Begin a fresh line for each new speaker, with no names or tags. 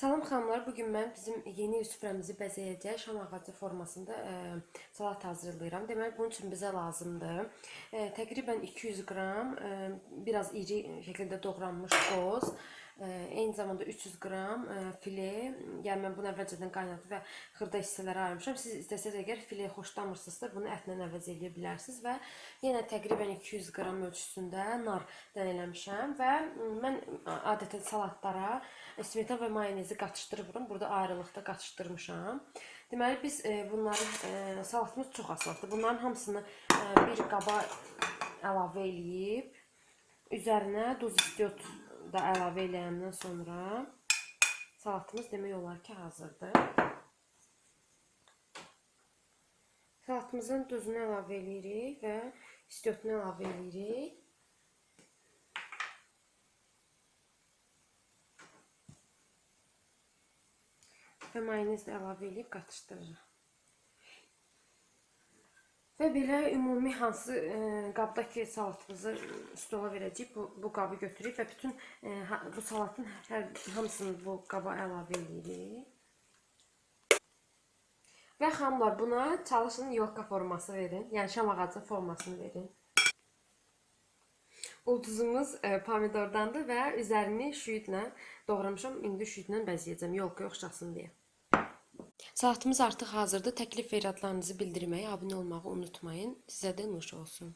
Salam xanımlar, bu gün mən bizim yeni süfrəmizi bəzəyəcək şam ağacı formasında e, salat hazırlayıram. Deməli, bunun üçün bizə lazımdır. E, təqribən 200 qram e, biraz iri şəkildə doğranmış qoz, e, eyni zamanda 300 qram e, file, yəni mən bunu əvvəlcədən qaynadıb və xırda hissələrə ayırmışam. Siz istəsəz əgər file xoşlamırsınızsa, bunu ətlə əvəz edə bilərsiniz və yenə təqribən 200 qram ölçüsündə nar dən eləmişəm və mən adətən salatlara smetan və mayonezi qatışdırmıram. Burada ayrılıqda qatışdırmışam. Deməli biz e, bunları e, salatımız çox asandır. Bunların hamısını e, bir qaba əlavə eləyib üzərinə duz istiot da əlavə eləyəndən sonra salatımız demək olar ki hazırdır. Salatımızın duzunu əlavə eləyirik və istiotunu əlavə eləyirik. Və mayonez əlavə edib qatışdırırıq. Və belə ümumi hansı e, qabdakı salatımızı stola verəcəyik, bu, bu qabı götürürük və bütün e, ha, bu salatın hər hamısını bu qaba əlavə edirik. Və xanımlar buna çalışın yolka forması verin, yəni şam ağacı formasını verin. Ulduzumuz e, pomidordandır və üzərini şüyüdlə doğramışam. İndi şüyüdlə bəzəyəcəm, yolka oxşasın deyə. Salatımız artıq hazırdır. Təklif və iradlarınızı bildirməyi, abunə olmağı unutmayın. Sizə də nuş olsun.